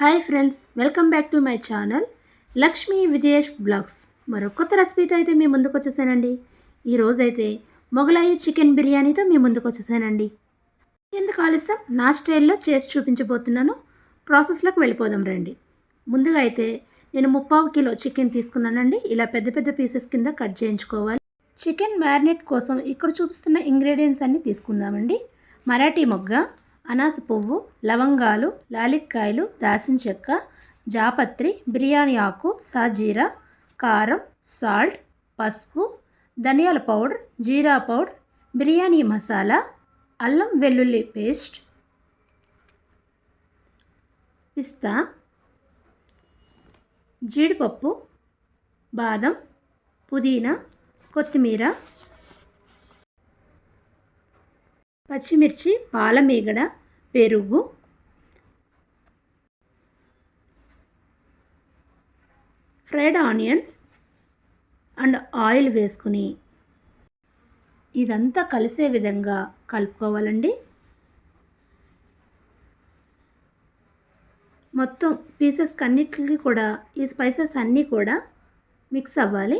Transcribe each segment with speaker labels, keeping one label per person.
Speaker 1: Hi friends welcome back to my channel Lakshmi Vijayesh blogs మరో కొత్త రెసిపీతో అయితే మీ ముందుకు వచ్చేసానండి. ఈరోజైతే మొగలాయి చికెన్ బిర్యానీతో మీ ముందుకు వచ్చేసానండి. ఎందుకు ఆలస్యం? నా స్టైల్లో చేసి చూపించబోతున్నాను. ప్రాసెస్లోకి వెళ్ళిపోదాం రండి. ముందుగా అయితే నేను ముప్పావు కిలో చికెన్ తీసుకున్నానండి. ఇలా పెద్ద పెద్ద పీసెస్ కింద కట్ చేయించుకోవాలి. చికెన్ మ్యారినేట్ కోసం ఇక్కడ చూపిస్తున్న ఇంగ్రీడియంట్స్ అన్నీ తీసుకుందామండి. మరాఠీ మొగ్గ అనాస పువ్వు లవంగాలు లాలిక్కాయలు దాసిన చెక్క జాపత్రి బిర్యానీ ఆకు సాజీరా కారం సాల్ట్ పసుపు ధనియాల పౌడర్ జీరా పౌడర్ బిర్యానీ మసాలా అల్లం వెల్లుల్లి పేస్ట్ పిస్తా జీడిపప్పు బాదం పుదీనా కొత్తిమీర పచ్చిమిర్చి పాలమీగడ పెరుగు. ఫ్రైడ్ ఆనియన్స్ అండ్ ఆయిల్ వేసుకుని ఇదంతా కలిసే విధంగా కలుపుకోవాలండి. మొత్తం పీసెస్ అన్నిటికి కూడా ఈ స్పైసెస్ అన్నీ కూడా మిక్స్ అవ్వాలి.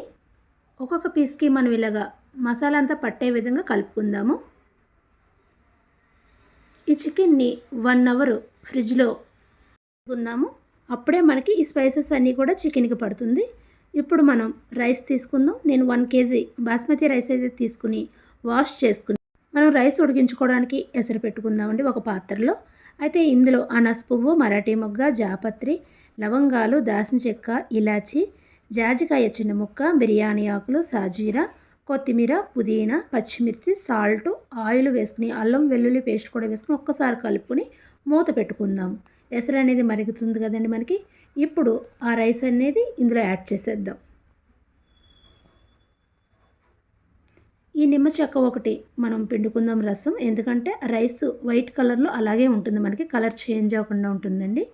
Speaker 1: ఒక్కొక్క పీస్కి మనం ఇలాగా మసాలా అంతా పట్టే విధంగా కలుపుకుందాము. ఈ చికెన్ని వన్ అవర్ ఫ్రిడ్జ్లో ఉందాము. అప్పుడే మనకి ఈ స్పైసెస్ అన్నీ కూడా చికెన్కి పడుతుంది. ఇప్పుడు మనం రైస్ తీసుకుందాం. నేను వన్ కేజీ బాస్మతి రైస్ అయితే తీసుకుని వాష్ చేసుకుని మనం రైస్ ఉడికించుకోవడానికి ఎసరు పెట్టుకుందామండి ఒక పాత్రలో. అయితే ఇందులో అనస్ పువ్వు మరాఠీ మొగ్గ జాపత్రి లవంగాలు దాసిన చెక్క ఇలాచి జాజికాయ చిన్న ముక్క బిర్యానీ ఆకులు సాజీరా కొత్తిమీర పుదీనా పచ్చిమిర్చి సాల్ట్ ఆయిల్ వేసుకుని అల్లం వెల్లుల్లి పేస్ట్ కూడా వేసుకుని ఒక్కసారి కలుపుకొని మూత పెట్టుకుందాం. ఎసరు అనేది మరుగుతుంది కదండి మనకి. ఇప్పుడు ఆ రైస్ అనేది ఇందులో యాడ్ చేసేద్దాం. ఈ నిమ్మ చెక్క ఒకటి మనం పిండుకుందాం రసం. ఎందుకంటే రైస్ వైట్ కలర్లో అలాగే ఉంటుంది మనకి. కలర్ చేంజ్ అవ్వకుండా ఉంటుందండి.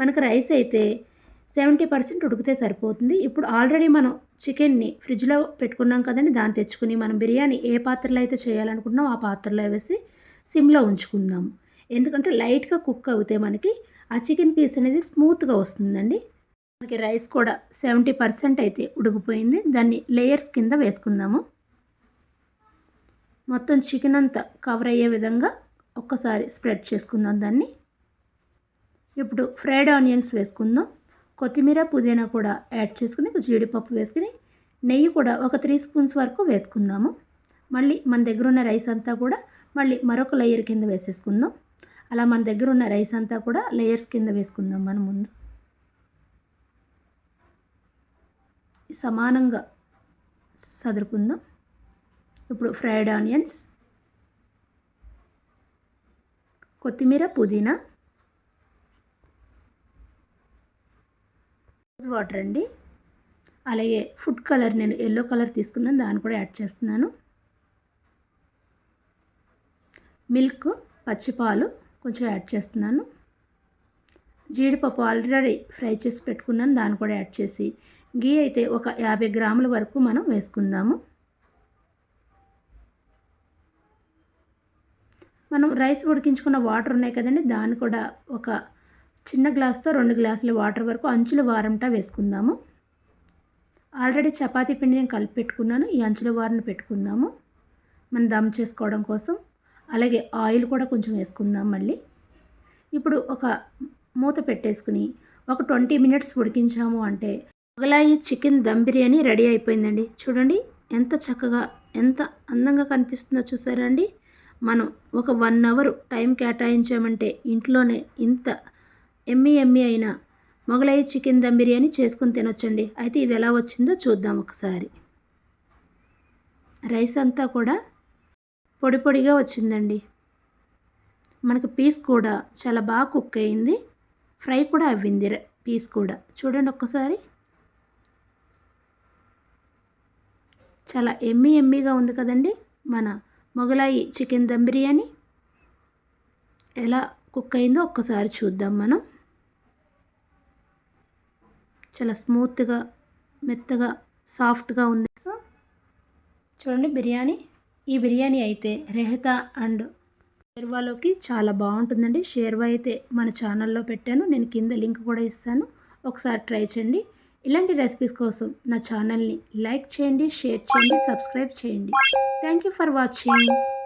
Speaker 1: మనకు రైస్ అయితే సెవెంటీ పర్సెంట్ ఉడికితే సరిపోతుంది. ఇప్పుడు ఆల్రెడీ మనం చికెన్ని ఫ్రిడ్జ్లో పెట్టుకున్నాం కదండి దాన్ని తెచ్చుకుని మనం బిర్యానీ ఏ పాత్రలో అయితే చేయాలనుకుంటున్నాం ఆ పాత్రలో వేసి సిమ్లో ఉంచుకుందాము ఎందుకంటే లైట్గా కుక్ అవుతే మనకి ఆ చికెన్ పీస్ అనేది స్మూత్గా వస్తుందండి. మనకి రైస్ కూడా సెవెంటీ పర్సెంట్ అయితే ఉడికిపోయింది. దాన్ని లేయర్స్ కింద వేసుకుందాము. మొత్తం చికెన్ అంతా కవర్ అయ్యే విధంగా ఒక్కసారి స్ప్రెడ్ చేసుకుందాం దాన్ని. ఇప్పుడు ఫ్రైడ్ ఆనియన్స్ వేసుకుందాం. కొత్తిమీర పుదీనా కూడా యాడ్ చేసుకుని జీడిపప్పు వేసుకుని నెయ్యి కూడా ఒక త్రీ స్పూన్స్ వరకు వేసుకుందాము. మళ్ళీ మన దగ్గర ఉన్న రైస్ అంతా కూడా మళ్ళీ మరొక లేయర్ కింద వేసేసుకుందాం. అలా మన దగ్గర ఉన్న రైస్ అంతా కూడా లేయర్స్ కింద వేసుకుందాం మనం ముందు. సమానంగా సదురుకుందాం. ఇప్పుడు ఫ్రైడ్ ఆనియన్స్ కొత్తిమీర పుదీనా వాటర్ అండి. అలాగే ఫుడ్ కలర్ నేను ఎల్లో కలర్ తీసుకున్నాను. దాన్ని కూడా యాడ్ చేస్తున్నాను. మిల్క్ పచ్చిపాలు కొంచెం యాడ్ చేస్తున్నాను. జీడిపప్పు ఆల్రెడీ ఫ్రై చేసి పెట్టుకున్నాను. దాన్ని కూడా యాడ్ చేసి గీ అయితే ఒక యాభై గ్రాముల వరకు మనం వేసుకుందాము. మనం రైస్ ఉడికించుకున్న వాటర్ ఉన్నాయి కదండి దాన్ని కూడా ఒక చిన్న గ్లాస్తో రెండు గ్లాసుల వాటర్ వరకు అంచుల వారంటా వేసుకుందాము. ఆల్రెడీ చపాతీ పిండి నేను కలిపి పెట్టుకున్నాను. ఈ అంచుల వారిని పెట్టుకుందాము. మనం దమ్ చేసుకోవడం కోసం. అలాగే ఆయిల్ కూడా కొంచెం వేసుకుందాం మళ్ళీ. ఇప్పుడు ఒక మూత పెట్టేసుకుని ఒక ట్వంటీ మినిట్స్ ఉడికించాము అంటే మొగలాయి చికెన్ దమ్ బిర్యానీ రెడీ అయిపోయిందండి. చూడండి ఎంత చక్కగా ఎంత అందంగా కనిపిస్తుందో చూసారా అండి? మనం ఒక వన్ అవర్ టైం కేటాయించామంటే ఇంట్లోనే ఇంత ఎమ్మి ఎమ్మి అయిన మొగలై చికెన్ దమ్ బిర్యానీ చేసుకుని తినొచ్చండి. అయితే ఇది ఎలా వచ్చిందో చూద్దాం ఒకసారి. రైస్ అంతా కూడా పొడి పొడిగా వచ్చిందండి. మనకు పీస్ కూడా చాలా బాగా కుక్ అయింది. ఫ్రై కూడా అవ్వింది పీస్ కూడా. చూడండి ఒక్కసారి. చాలా ఎమ్మి ఎమ్మిగా ఉంది కదండి మన మొగలాయి చికెన్ దమ్ బిర్యానీ. ఎలా కుక్ అయిందో ఒక్కసారి చూద్దాం మనం. చాలా స్మూత్గా మెత్తగా సాఫ్ట్గా ఉంది. చూడండి బిర్యానీ. ఈ బిర్యానీ అయితే రెహతా అండ్ షేర్వాలోకి చాలా బాగుంటుందండి. షేర్వా అయితే మన ఛానల్లో పెట్టాను. నేను కింద లింక్ కూడా ఇస్తాను. ఒకసారి ట్రై చేయండి. ఇలాంటి రెసిపీస్ కోసం నా ఛానల్ని లైక్ చేయండి షేర్ చేయండి సబ్స్క్రైబ్ చేయండి. Thank you for watching.